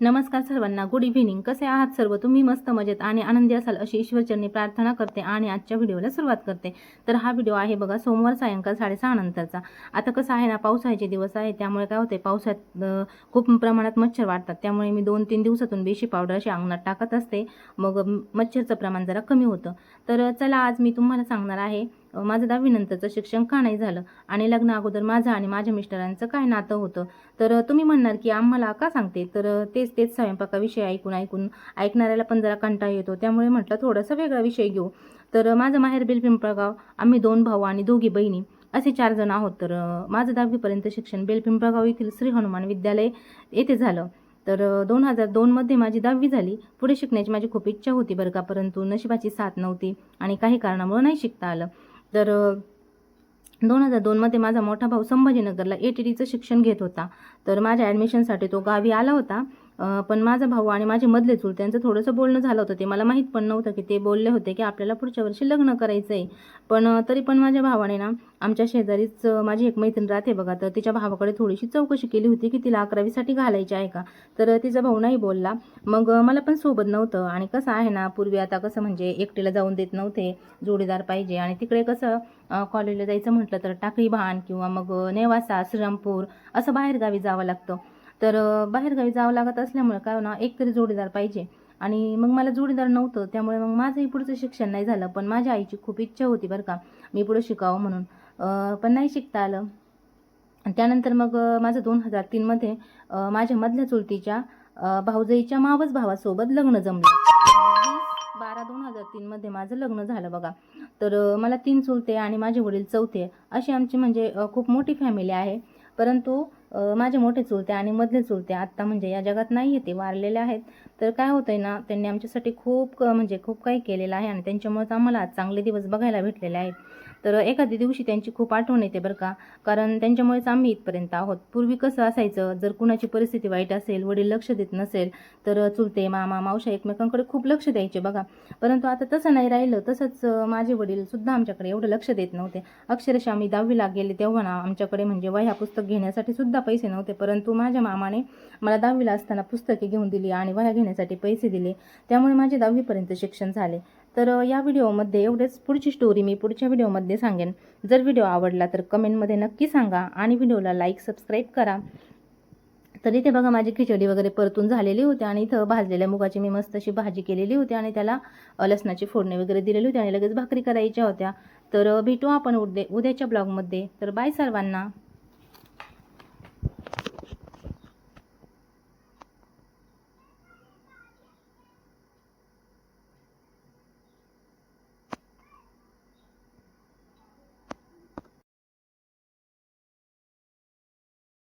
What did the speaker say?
नमस्कार सर्वांना good evening कसे आहात सर्व? तुम्ही मस्त मजेत आणि आनंदी असाल अशी ईश्वरचरणी प्रार्थना करते आणि आजच्या व्हिडिओला सुरुवात करते. तर हा व्हिडिओ आहे बघा सोमवार सायंकाळ साडेसहा नंतरचा. आता कसं आहे ना पावसाळ्याचे दिवस आहे त्यामुळे काय होते पावसात खूप प्रमाणात मच्छर वाढतात. त्यामुळे मी दोन तीन दिवसातून बेशी पावडर अशी अंगणात टाकत असते. मग मच्छरचं प्रमाण जरा कमी होतं. तर चला आज मी तुम्हाला सांगणार आहे माझं दहावीनंतरचं शिक्षण का नाही झालं? आणि लग्न अगोदर माझं आणि माझ्या मिस्टरांचं काय नातं होतं? तर तुम्ही म्हणणार की आम्हाला का सांगते? तर तेच तेच स्वयंपाकाविषयी ऐकून ऐकून ऐकणाऱ्याला पण जरा कंटाळा येतो. त्यामुळे म्हटलं थोडासा वेगळा विषय घेऊ. तर माझं माहेर बेलपिंपळगाव. आम्ही दोन भाऊ आणि दोघी बहिणी. असे चार जण आहोत. तर माझं दहावीपर्यंत शिक्षण बेलपिंपळगाव येथील श्री हनुमान विद्यालय येथे झालं. तर दोन हजार दोनमध्ये माझी दहावी झाली. पुढे शिकण्याची माझी खूप इच्छा होती बरं का परंतु नशिबाची साथ नव्हती आणि काही कारणामुळे नाही शिकता आलं. तर दोन हजार दोनमध्ये माझा मोठा भाऊ संभाजीनगरला ए टी डीचं शिक्षण घेत होता. तर माझ्या ॲडमिशनसाठी तो गावी आला होता. पण माझा भाऊ आणि माझे मधले चूल त्यांचं थोडंसं बोलणं झालं होतं ते मला माहीत पण नव्हतं की ते बोलले होते की आपल्याला पुढच्या वर्षी लग्न करायचं आहे पण तरी पण माझ्या भावाने ना आमच्या शेजारीच माझी एक मैत्रीण राहते बघा तर तिच्या भावाकडे थोडीशी चौकशी केली होती की तिला अकरावीसाठी घालायची आहे का? तर तिचा भाऊ नाही बोलला. मग मला पण सोबत नव्हतं आणि कसं आहे ना पूर्वी आता कसं म्हणजे एकटीला जाऊन देत नव्हते जोडीदार पाहिजे आणि तिकडे कसं कॉलेजला जायचं म्हटलं तर टाकळी भान किंवा मग नेवासा श्रीरामपूर असं बाहेरगावी जावं लागतं. तर बाहेरगावी जावं लागत असल्यामुळे काय ना एकतरी जोडीदार पाहिजे. आणि मग मला जोडीदार नव्हतं त्यामुळे मग माझंही पुढचं शिक्षण नाही झालं. पण माझ्या आईची खूप इच्छा होती बरं का मी पुढं शिकावं म्हणून. पण नाही शिकता आलं. त्यानंतर मग माझं दोन हजार तीनमध्ये माझ्या मधल्या चुलतीच्या भाऊजईच्या भाऊजाईच्या मावस भावासोबत लग्न जमलं. वीस बारा दोन हजार तीनमध्ये माझं लग्न झालं बघा. तर मला तीन चुलते आणि माझे वडील चौथे अशी आमची म्हणजे खूप मोठी फॅमिली आहे. परंतु माझे मोठे चुलते आणि मधले चुलते आत्ता म्हणजे या जगात नाही आहे ते वारलेले आहेत. तर काय होतंय ना त्यांनी आमच्यासाठी खूप म्हणजे खूप काही केलेलं आहे आणि त्यांच्यामुळेच आम्हाला आज चांगले दिवस बघायला भेटलेले आहेत. तर एखाद्या दिवशी त्यांची खूप आठवण येते बरं का. कारण त्यांच्यामुळेच आम्ही इथपर्यंत आहोत. पूर्वी कसं असायचं जर कुणाची परिस्थिती वाईट असेल वडील लक्ष देत नसेल तर चुलते मामा मावशा एकमेकांकडे खूप लक्ष द्यायचे बघा. परंतु आता तसं नाही राहिलं तसंच माझे वडील सुद्धा आमच्याकडे एवढं लक्ष देत नव्हते. अक्षरशः आम्ही दहावीला गेले तेव्हा ना आमच्याकडे म्हणजे वह्या पुस्तक घेण्यासाठी सुद्धा पैसे नव्हते. परंतु माझ्या मामाने मला दहावीला असताना पुस्तके घेऊन दिली आणि वह्या घेण्यासाठी पैसे दिले. त्यामुळे माझे दहावीपर्यंत शिक्षण झाले. तर या व्हिडिओमध्ये एवढेच. पुढची स्टोरी मी पुढच्या व्हिडिओमध्ये सांगेन. जर व्हिडिओ आवडला तर कमेंटमध्ये नक्की सांगा आणि व्हिडिओला लाईक सबस्क्राईब करा. तर इथे बघा माझी खिचडी वगैरे परतून झालेली होती आणि इथं भाजलेल्या मुगाची मी मस्त अशी भाजी केलेली होती आणि त्याला लसणाची फोडणी वगैरे दिलेली होती आणि लगेच भाकरी करायच्या होत्या. तर भेटू आपण उद्या उद्याच्या ब्लॉगमध्ये तर बाय सर्वांना.